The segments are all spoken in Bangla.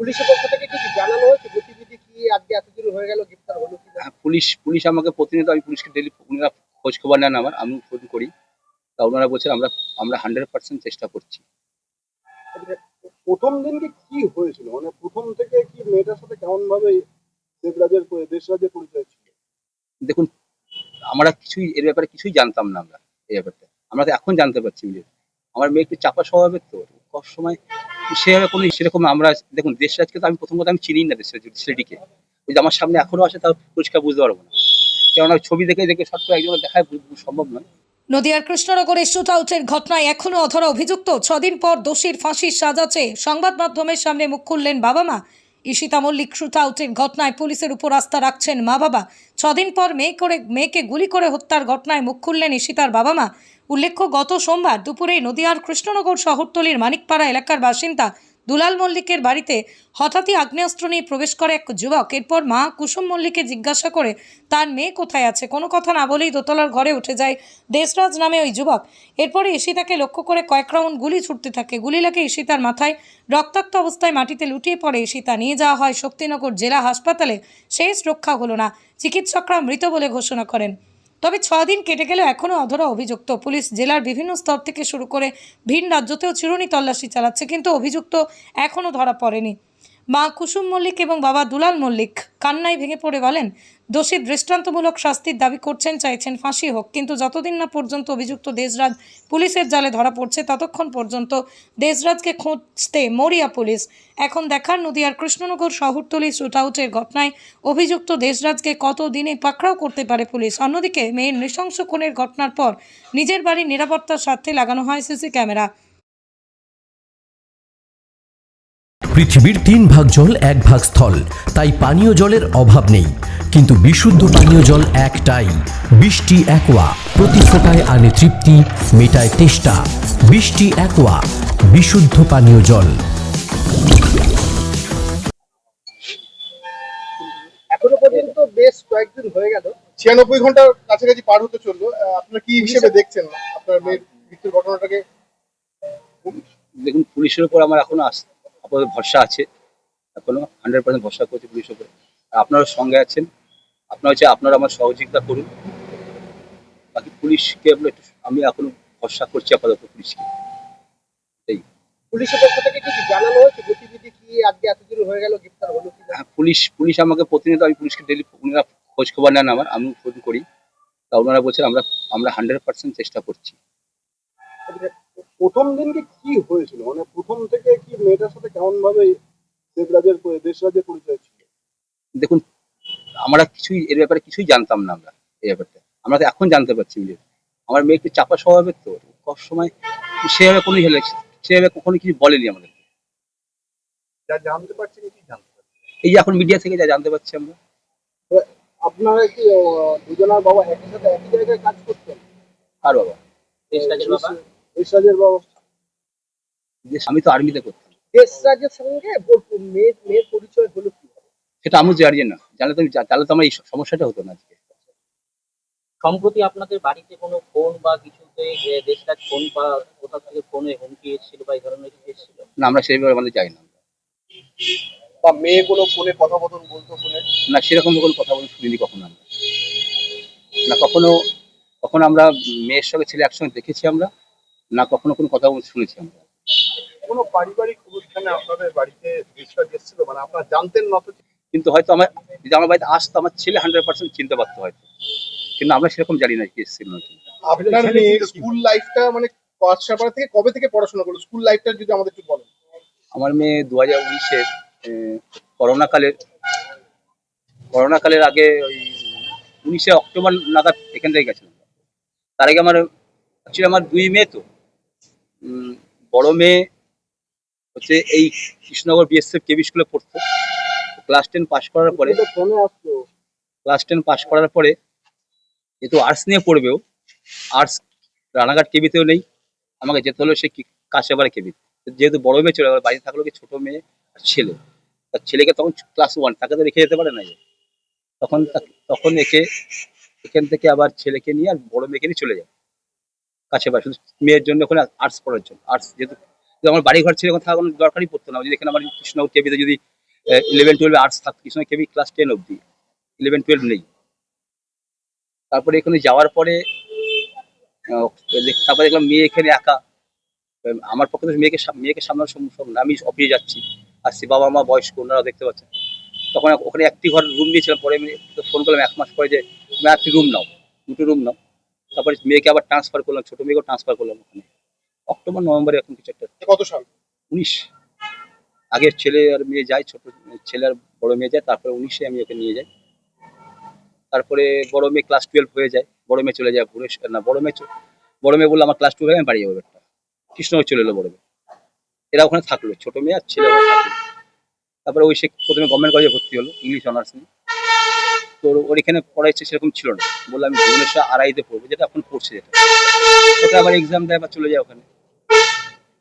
পুলিশের পক্ষ থেকে কিছু জানানো হয়েছে? গতিবিধি কি আজকে এতদিন হয়ে গেল? গ্রেপ্তার হলো কি পুলিশ পুলিশ আমাকে প্রতিনিয়ত আমি পুলিশকে ডেলি ওনারা খোঁজ খবর নেন আমার আমি ফোন করি। তা ওনারা বলছেন আমরা আমরা হান্ড্রেড পার্সেন্ট চেষ্টা করছি। প্রথম দিনকে কি হয়েছিল? মানে প্রথম থেকে কি মেয়েটার সাথে কেমন ভাবে দেবরাজের দেশরাজের পরিচয় ছিল? দেখুন আমরা কিছুই এর ব্যাপারে কিছুই জানতাম না আমরা এই ব্যাপারটা। আমরা তো এখন জানতে পারছি আমার মেয়ে একটু চাপা স্বভাবের তো সব সময় সেভাবে কোনো সেরকম আমরা দেখুন, দেশরাজকে তো আমি প্রথম কথা আমি চিনি না দেশরাজ ছেলেটিকে ওই আমার সামনে এখনও আসে তাও পরিষ্কার বুঝতে পারব না। কেননা ছবি দেখে দেখে শর্ট করে একজনের দেখায় সম্ভব নয়। নদিয়ার কৃষ্ণনগরে শুট আউটের ঘটনায় এখনও অধরা অভিযুক্ত। ছদিন পর দোষীর ফাঁসির সাজা সংবাদ মাধ্যমের সামনে মুখ খুললেন বাবা মা। ঈশিতা মল্লিক শুট আউটের ঘটনায় পুলিশের উপর আস্থা রাখছেন মা বাবা। ছদিন পর মেয়ে করে মেয়েকে গুলি করে হত্যার ঘটনায় মুখ খুললেন ঈশিতার বাবা মা। উল্লেখ্য, গত সোমবার দুপুরে নদিয়ার কৃষ্ণনগর শহরতলির মানিকপাড়া এলাকার বাসিন্দা দুলাল মল্লিকের বাড়িতে হঠাৎই আগ্নেয়াস্ত্র নিয়ে প্রবেশ করে এক যুবক। এরপর মা কুসুম মল্লিককে জিজ্ঞাসা করে, তার মেয়ে কোথায় আছে? কোনো কথা না বলেই দোতলার ঘরে উঠে যায় দেশরাজ নামে ওই যুবক। এরপরে ঈশিতাকে লক্ষ্য করে কয়েক রাউন্ড গুলি ছুটতে থাকে। গুলি লাগে ঈশিতার মাথায়। রক্তাক্ত অবস্থায় মাটিতে লুটিয়ে পড়ে ঈশিতা। নিয়ে যাওয়া হয় শক্তিনগর জেলা হাসপাতালে। শেষ রক্ষা হলো না। চিকিৎসকরা মৃত বলে ঘোষণা করেন। তবে ছ দিন কেটে গেলেও এখনও অধরা অভিযুক্ত। পুলিশ জেলার বিভিন্ন স্তর থেকে শুরু করে ভিন রাজ্যতেও চিরুনি তল্লাশি চালাচ্ছে, কিন্তু অভিযুক্ত এখনও ধরা পড়েনি। মা কুসুম মল্লিক এবং বাবা দুলাল মল্লিক কান্নায় ভেঙে পড়ে বলেন, দোষী দৃষ্টান্তমূলক শাস্তির দাবি করছেন, চাইছেন ফাঁসি হোক, কিন্তু যতদিন না পর্যন্ত অভিযুক্ত দেশরাজ পুলিশের জালে ধরা পড়ছে, ততক্ষণ পর্যন্ত দেশরাজকে খুঁজতে মরিয়া পুলিশ। এখন দেখার নদীয়ার কৃষ্ণনগর শহরতলি শুট আউটের ঘটনায় অভিযুক্ত দেশরাজকে কত দিনে পাকড়াও করতে পারে পুলিশ? অন্যদিকে মেয়ের নৃশংস খুনের ঘটনার পর নিজের বাড়ির নিরাপত্তার স্বার্থে লাগানো হয় সিসি ক্যামেরা। পৃথিবীর তিন ভাগ জল এক ভাগ স্থল। তাই পানীয় জলের অভাব নেই। কিন্তু বিশুদ্ধ পানীয় জল একটাই। বৃষ্টি একোয়া প্রতি ফোটায় আনে তৃপ্তি মেটায় তেষ্টা। বৃষ্টি একোয়া বিশুদ্ধ পানীয় জল। এখনও পর্যন্ত বেশ কয়েকদিন হয়ে গেল। ছিয়ানব্বই ঘণ্টার কাছাকাছি পার হতে চলল। আহ, আপনারা কি হিসেবে দেখছেন? আপনার মেয়ের মৃত্যুর ঘটনাটাকে? দেখুন পুলিশের উপর আমার এখনও আস- আপাতত ভরসা আছে। এখনও হান্ড্রেড পার্সেন্ট ভরসা করছি পুলিশের উপর। আর আপনারা সঙ্গে আছেন। আপনারা হচ্ছে আপনারা আমার সহযোগিতা করুন। বাকি পুলিশকে একটু আমি এখনও ভরসা করছি আপাতত পুলিশকে। পুলিশের পক্ষ থেকে কিছু জানানো হয়েছে? গতিবিধি কি? আজকে এতদিন হয়ে গেল গ্রেপ্তার হলো কি হ্যাঁ, পুলিশ পুলিশ আমাকে প্রতিনিয়ত আমি পুলিশকে ডেলি ওনারা খোঁজ খবর নেন আমার আমি ফোন করি। তা ওনারা বলছেন আমরা আমরা হান্ড্রেড পার্সেন্ট চেষ্টা করছি। প্রথম দিনকে কি হয়েছিল? মানে প্রথম থেকে কি মেয়েটার সাথে কেমন ভাবে দেবরাজের দেশরাজের পরিচয় ছিল? দেখুন আমরা কিছুই এর ব্যাপারে কিছুই জানতাম না আমরা এই ব্যাপারটা। আমরা তো এখন জানতে পারছি বুঝলি। আমার মেয়ে একটু চাপা স্বভাবের তো সব সময় সেভাবে কোনো হেলে সেভাবে কখনো কিছু বলেনি আমাদের যা জানতে পারছেন কি জানতে পারছেন এই যে এখন মিডিয়া থেকে যা জানতে পারছি আমরা। আপনারা কি আহ, দুজনার বাবা একই সাথে একই জায়গায় কাজ করতেন? আর বাবা? দেশরাজের বাবা? যে আমি তো আর্মিতে করতাম দেশরাজের সঙ্গে মেয়ের মেয়ের পরিচয় হলো কি সেটা আমি জানি না। জানলে তো আমি তাহলে তো আমার এই সমস্যাটা হতো না আজকে। সম্প্রতি আপনাদের বাড়িতে কোনো ফোন বা কিছুতে যে দেশরাজ ফোন বা কোথা থেকে ফোনে হুমকি এসেছিল বা এই ধরনের কিছু এসেছিল? না আমরা সেইভাবে আমাদের যাই না। বা মেয়ে কোনো ফোনে কথোপকথন বলতো ফোনে? না সেরকম কোনো কথা বলে শুনিনি কখনো আমরা। না কখনো কখনো আমরা মেয়ের সঙ্গে ছেলে একসঙ্গে দেখেছি আমরা। না কখনো কোনো কথা বলে শুনেছি আমরা। কোনো পারিবারিক অনুষ্ঠানে আপনাদের বাড়িতে দেশরাজ এসেছিল মানে আপনারা জানতেন না তো? কিন্তু হয়তো আমার যদি আমার বাড়িতে আসতো আমার ছেলে হান্ড্রেড পার্সেন্ট চিনতে পারতো হয়তো। কিন্তু আমরা সেরকম জানি না কি এসেছিল নাকি। আপনার স্কুল লাইফটা মানে পাঠশালা থেকে কবে থেকে পড়াশোনা করল? স্কুল লাইফটা যদি আমাদের একটু বলেন। আমার মেয়ে দু হাজার উনিশের করোনা কালের করোনা কালের আগে ওই উনিশে অক্টোবর নাগাদ এখান থেকে গেছিলাম। তার আগে আমার অ্যাকচুয়ালি আমার দুই মেয়ে তো। বড় মেয়ে হচ্ছে এই কৃষ্ণনগর বিএসএফ কেবি স্কুলে পড়তো। ক্লাস টেন পাশ করার পরে ক্লাস টেন পাশ করার পরে যেহেতু আর্টস নিয়ে পড়বেও আর্টস রানাঘাট কেবিতেও নেই আমাকে যেতে হলো সে কাছে কাছেবাড়ি কেবি যেহেতু বড় মেয়ে চলে গেল বাড়িতে থাকল কি ছোট মেয়ে আর ছেলে। তার ছেলেকে তখন ক্লাস ওয়ান তাকে তো রেখে যেতে পারে না যে। তখন তখন একে এখান থেকে আবার ছেলেকে নিয়ে আর বড় মেয়েকে নিয়ে চলে যায়। কাছে বাড়ি শুধু মেয়ের জন্য ওখানে আর্টস পড়ার জন্য। আর্টস যেহেতু আমার বাড়ি ঘর ছেড়ে কোথাও কোনো দরকারই পড়তো না। যদি এখানে আমার কৃষ্ণনগর কেবিতে যদি ইলেভেন টুয়েলভে আর্টস থাকতো কৃষ্ণনগর কেবি ক্লাস টেন অবধি। ইলেভেন টুয়েলভ নেই। তারপরে এখানে যাওয়ার পরে তারপরে দেখলাম মেয়ে এখানে একা। আমার পক্ষে তো মেয়েকে মেয়েকে সামলানো সম্ভব না। আমি অফিসে যাচ্ছি। আসছি বাবা মা বয়স্ক ওনারা দেখতে পাচ্ছেন। তখন ওখানে একটি ঘর রুম দিয়েছিলাম পরে আমি ফোন করলাম এক মাস পরে যে, তুমি একটি রুম নাও। দুটো রুম নাও। তারপরে মেয়েকে আবার ট্রান্সফার করলাম ছোট মেয়েকেও ট্রান্সফার করলাম ওখানে। অক্টোবর নভেম্বরে এখন কিছু একটা। কত সাল? উনিশ। আগে ছেলে আর মেয়ে যায় ছোট ছেলে আর বড় মেয়ে যায় তারপরে উনিশে আমি ওকে নিয়ে যাই। তারপরে বড় মেয়ে ক্লাস টুয়েলভ হয়ে যায় বড় মেয়ে চলে যায় ঘুরে না বড় মেয়ে বড় মেয়ে বলল আমার ক্লাস টুয়েলভ আমি বাড়ি যাব একটা কৃষ্ণনগর চলে এলো বড় মেয়ে। এরা ওখানে থাকল ছোট মেয়ে আর ছেলে থাকল। তারপরে ওই সে প্রথমে গভর্নমেন্ট কলেজে ভর্তি হলো ইংলিশ অনার্স নিয়ে। তো ওর এখানে পড়ার ইচ্ছে সেরকম ছিল না। বললাম আমি ভুবনেশ্বর আড়াইতে পড়ব। যেটা এখন পড়ছে যেটা। ওটা আবার এক্সাম দেয় আবার চলে যায় ওখানে।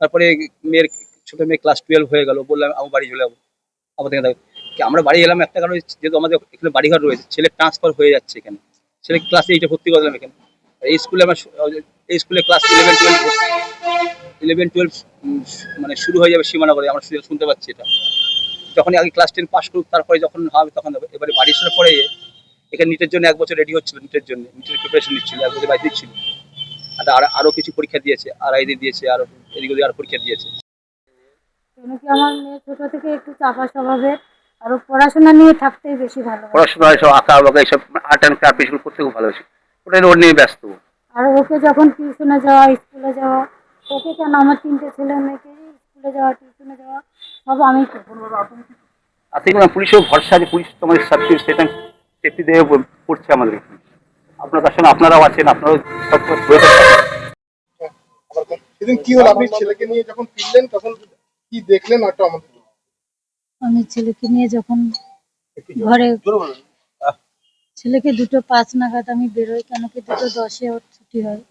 তারপরে মেয়ের ছোট মেয়ে ক্লাস টুয়েলভ হয়ে গেল। বললাম আমার বাড়ি চলে যাব। আবার দেখে দেখো, কি আমরা বাড়ি এলাম একটা কারণ যেহেতু আমাদের এখানে বাড়িঘর রয়েছে ছেলে ট্রান্সফার হয়ে যাচ্ছে এখানে। ছেলে ক্লাস এইটা ভর্তি করলাম এখানে। এই স্কুলে আমার এই স্কুলে class eleven twelve eleven twelve মানে শুরু হয়ে যাবে সীমানা করে আমরা শুনে- শুনতে পাচ্ছি এটা। যখন আগে ক্লাস টেন পাস করুক তারপরে যখন হবে তখন এবারে বাড়ি আসার পরে এখানে নিটের জন্য এক বছর রেডি হচ্ছিল নিটের জন্য নিটের প্রিপারেশন নিচ্ছিল এক বছর বাইরে দিচ্ছিল। আর আর- আরও কিছু পরীক্ষা দিয়েছে আর আইডি দিয়েছে আরও এদিক ওদিক আরও পরীক্ষা দিয়েছে। কি আমার মেয়ে ছোট থেকে একটু চাপা স্বভাবের আর পড়াশোনা নিয়ে থাকতেই বেশি ভালোবাসে পড়াশোনা এসব আঁকা বাঁকা এইসব আর্ট অ্যান্ড ক্রাফট এসব করতে খুব ভালোবাসি। ওটা ওর নিয়ে ব্যস্ত। আর ওকে যখন টিউশনে যাওয়া স্কুলে যাওয়া ওকে কেন? আমার তিনটে ছেলে মেয়েকে স্কুলে যাওয়া টিউশনে যাওয়া সব আমি আর থেকে পুলিশেও ভরসা আছে পুলিশ তো আমাদের সাথে সেটা সেফটি দেবে পড়ছে আমাদের আপনার তার সঙ্গে আপনারাও আছেন আপনারাও সব সেদিন কি হলো? আপনি ছেলেকে নিয়ে যখন ফিরলেন তখন কি দেখলেন একটা আমাদের আমি ছেলেকে নিয়ে যখন ঘরে ছেলেকে দুটো পাঁচ নাগাদ আমি বেরোই কেন কি দুটো দশে ওর ছুটি হয়।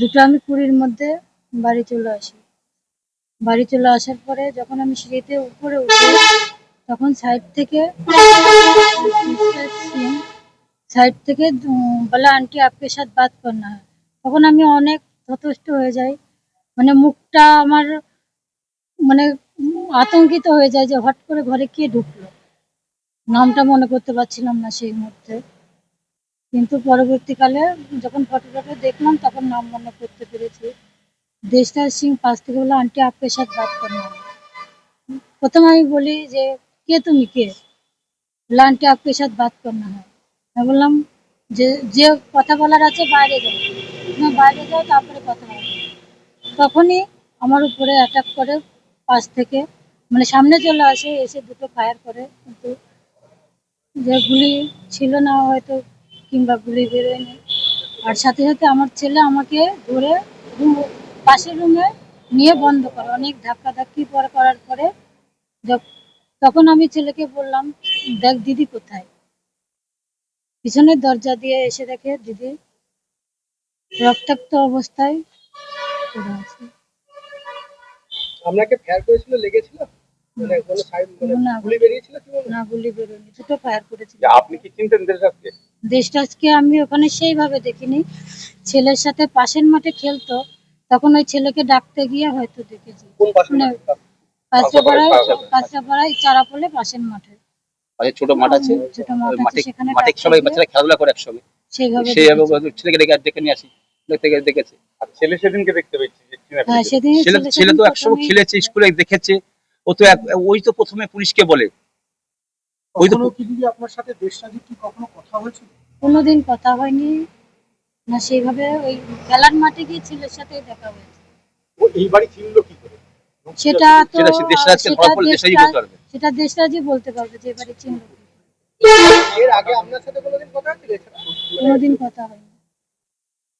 দুটো আমি কুড়ির মধ্যে বাড়ি চলে আসি। বাড়ি চলে আসার পরে যখন আমি সিঁড়িতে উপরে উঠি, তখন সাইড থেকে সাইড থেকে বলে, আন্টি আপকে সাথ বাত করনা है তখন আমি অনেক যথেষ্ট হয়ে যাই। মানে মুখটা আমার মানে আতঙ্কিত হয়ে যায় যে হট করে ঘরে কে ঢুকলো। নামটা মনে করতে পারছিলাম না সেই মুহূর্তে। কিন্তু পরবর্তীকালে যখন ফটো টটো দেখলাম, তখন নাম মনে করতে পেরেছি। দেশটা সিং পাশ থেকে বলল আন্টি আপকে সাথে বাত করনা। है প্রথমে আমি বলি যে, কে তুমি কে? বলল আন্টি আপকে সাথে বাত করনা। है আমি বললাম যে যে কথা বলার আছে বাইরে যাও। তুমি বাইরে যাও, তারপরে কথা হবে। তখনই আমার উপরে অ্যাটাক করে পাশ থেকে মানে সামনে চলে আসে, এসে দুটো ফায়ার করে। কিন্তু যে গুলি ছিল না, হয়তো কিংবা গুলি বেরোয়নি। আর সাথে সাথে আমার ছেলে আমাকে ধরে পাশের রুমে নিয়ে বন্ধ করে। অনেক ধাক্কা ধাক্কি পর করার পরে তখন আমি ছেলেকে বললাম দেখ দিদি কোথায়? পিছনের দরজা দিয়ে এসে দেখে দিদি রক্তাক্ত অবস্থায় পড়ে আছে। আপনাকে ফায়ার করেছিল লেগেছিল? মানে কোনো সাইড মানে গুলি বেরিয়েছিল কি না গুলি বেরোয়নি। দুটো ফায়ার করেছিল। আপনি কি চিনতেন দেশরাজকে? দেশটাজকে আমি ওখানে সেইভাবে দেখিনি। ছেলের সাথে পাশের মাঠে খেলতো। তখন ওই ছেলেকে ডাকতে গিয়ে হয়তো দেখেছি। কোন পাশে মানে কাঁচরাপাড়ায় কাঁচরাপাড়ায় চারাপোলে পাশের মাঠে। ছোট মাঠ আছে? ছোট মাঠ আছে সেখানে মাঠে সবাই বাচ্চারা খেলাধুলা করে একসঙ্গে। সেইভাবে ছেলেকে ডেকে ডেকে নিয়ে আসি। দেখতে গিয়ে দেখেছে। ছেলে সেদিনকে দেখতে পেয়েছি হ্যাঁ সেদিন ছেলে ছেলে তো একসঙ্গে খেলেছে স্কুলে দেখেছে। ও তো এক- ওই তো প্রথমে পুলিশকে বলে। ওই তো কি দিদি আপনার সাথে কি কখনো কথা হয়েছিল? কোনোদিন কথা হয়নি। না সেইভাবে ওই খেলার মাঠে গিয়ে ছেলের সাথে দেখা হয়েছে। ও এই বাড়ি চিনলো কি করে? সেটা তো সেটা দেশরাজকে দেশরাজই বলতে পারবে। সেটা দেশরাজই বলতে পারবে যে এবারে চিনল এর আগে আপনার সাথে কোনোদিন কথা হয়েছিল? কোনোদিন কথা হয়নি কোনো কিছু বলেছিল ফোন করে কখনো? না, কোনো